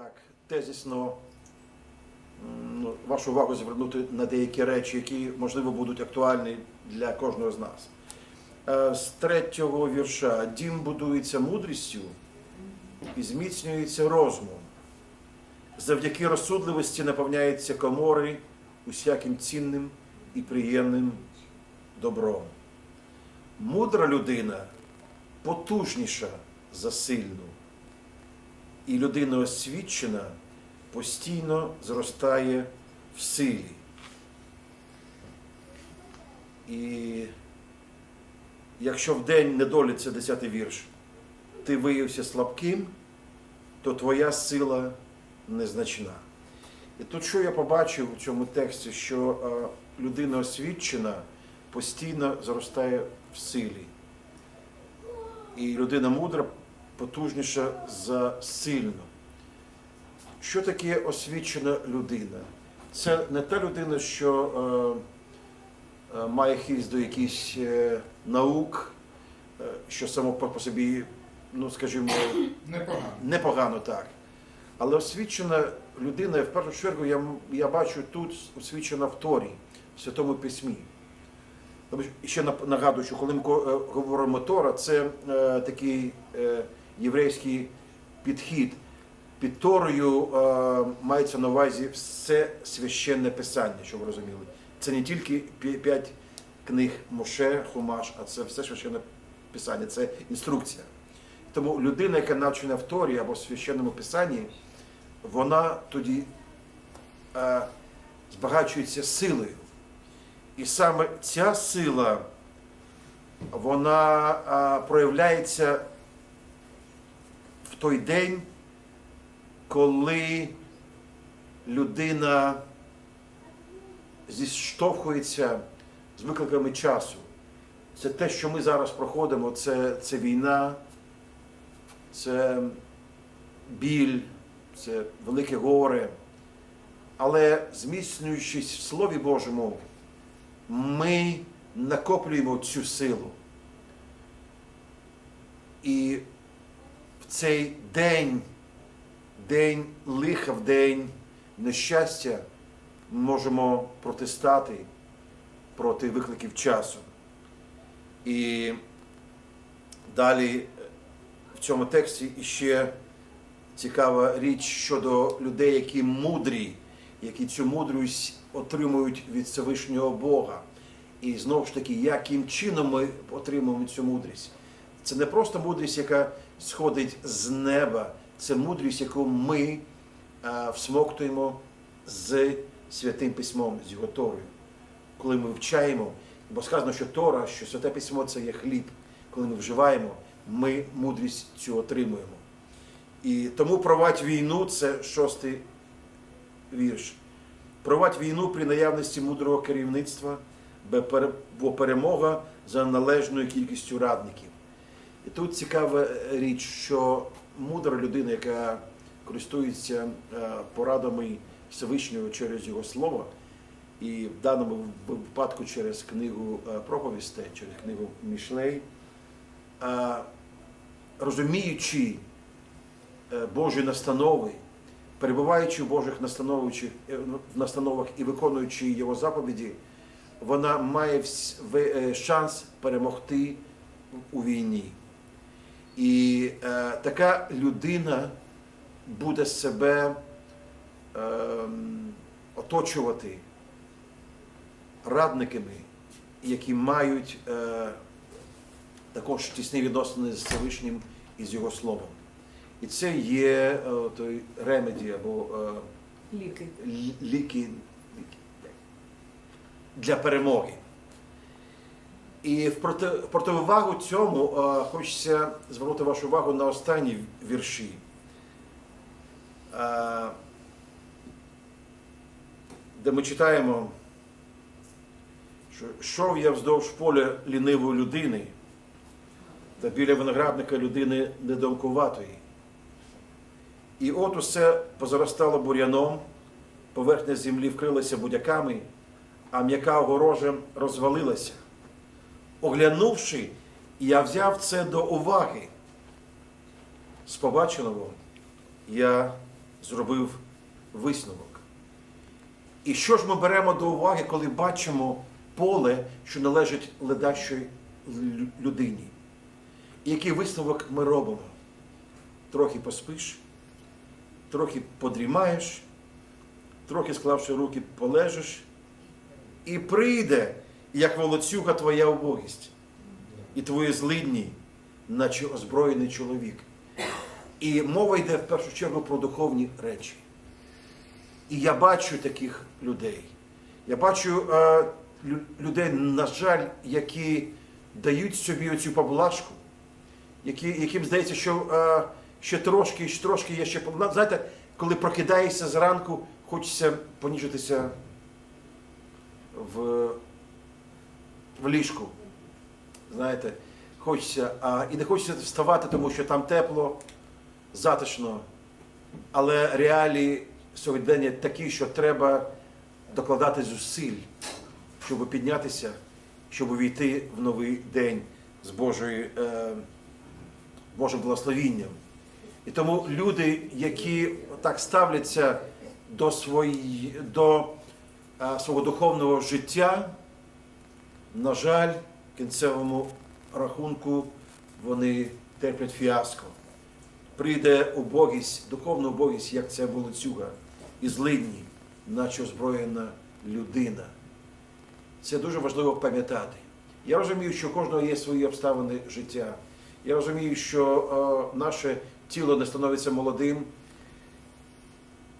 так тезісно ну, вашу увагу звернути на деякі речі, які, можливо, будуть актуальні для кожного з нас. Е, З третього вірша дім будується мудрістю і зміцнюється розумом. Завдяки розсудливості наповняються комори усяким цінним і приємним добром. Мудра людина потужніша за сильну, і людина освічена постійно зростає в силі. І якщо в день недолі, це 10 вірш, ти виявився слабким, то твоя сила незначна. І тут що я побачив у цьому тексті, що людина освічена постійно зростає в силі. І людина мудра потужніша за сильну. Що таке освічена людина? Це не та людина, що е, е, має хист до якихось е, наук, е, що само по собі, ну скажімо, Непогано. непогано так. Але освічена людина, в першу чергу, я, я бачу тут освічена в Торі, в Святому Письмі. Тому що ще нагадую, що коли ми е, говоримо Тора, це е, такий е, єврейський підхід. Під Торою е, мається на увазі все священне писання, щоб ви розуміли. Це не тільки п'ять книг Моше, Хумаш, а це все священне писання, це інструкція. Тому людина, яка навчена в Торі або в священному писанні, вона тоді е, збагачується силою. І саме ця сила, вона е, проявляється той день, коли людина зіштовхується з викликами часу. Це те, що ми зараз проходимо, це, це війна, це біль, це велике горе. Але зміцнюючись в Слові Божому, ми накоплюємо цю силу. І цей день, день лиха, в день нещастя, можемо протистати проти викликів часу. І далі е, в цьому тексті іще цікава річ щодо людей, які мудрі, які цю мудрість отримують від Всевишнього Бога. І знову ж таки, яким чином ми отримуємо цю мудрість? Це не просто мудрість, яка сходить з неба, це мудрість, яку ми а, всмоктуємо з святим письмом, з його Торою. Коли ми вчаємо, бо сказано, що Тора, що святе письмо це є хліб. Коли ми вживаємо, ми мудрість цю отримуємо. І тому провадь війну це шостий вірш. Провадь війну при наявності мудрого керівництва, бо перемога за належною кількістю радників. І тут цікава річ, що мудра людина, яка користується е, порадами Всевишнього через його слово, і в даному випадку через книгу е, проповістей, через книгу Мішлей, е, розуміючи е, Божі настанови, перебуваючи в Божих е, в настановах і виконуючи його заповіді, вона має е, шанс перемогти у війні. І е, така людина буде себе ем, оточувати радниками, які мають е, також тісні відносини з Всевишнім і з його словом. І це є е, той ремеді або е, Ліки. лі- ліки для перемоги. І в, проти, в противагу цьому е, хочеться звернути вашу увагу на останні вірші. Е, де ми читаємо, що йшов я вздовж поля лінивої людини, та біля виноградника людини недомкуватої. І от усе позаростало бур'яном, поверхня землі вкрилася будяками, а м'яка огорожа розвалилася. Оглянувши, я взяв це до уваги. З побаченого я зробив висновок. І що ж ми беремо до уваги, коли бачимо поле, що належить ледащій людині? І який висновок ми робимо? Трохи поспиш, трохи подрімаєш, трохи склавши руки, полежиш, і прийде, як волоцюга, твоя убогість, і твої злидні, наче озброєний чоловік. І мова йде в першу чергу про духовні речі. І я бачу таких людей. Я бачу е, людей, на жаль, які дають собі оцю поблажку, які, яким здається, що е, ще трошки, ще трошки є ще Знаєте, коли прокидаєшся зранку, хочеться поніжитися в, в ліжку. Знаєте, хочеться, а, і не хочеться вставати, тому що там тепло, затишно. Але реалії сьогодення такі, що треба докладати зусиль, щоб піднятися, щоб увійти в новий день з Божою, е, Божим благословінням. І тому люди, які так ставляться до, свої, до е, свого духовного життя, на жаль, в кінцевому рахунку вони терплять фіаско. Прийде убогість, духовна убогість, як це було цюга, і злидні, наче озброєна людина. Це дуже важливо пам'ятати. Я розумію, що кожного є свої обставини життя. Я розумію, що е, наше тіло не становиться молодим.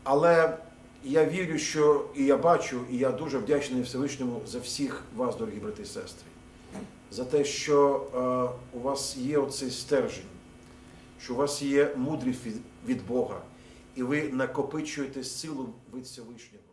Але я вірю, що і я бачу, і я дуже вдячний Всевишньому за всіх вас, дорогі брати і сестри, за те, що е, у вас є оцей стержень, що у вас є мудрість від, від Бога, і ви накопичуєте силу від Всевишнього.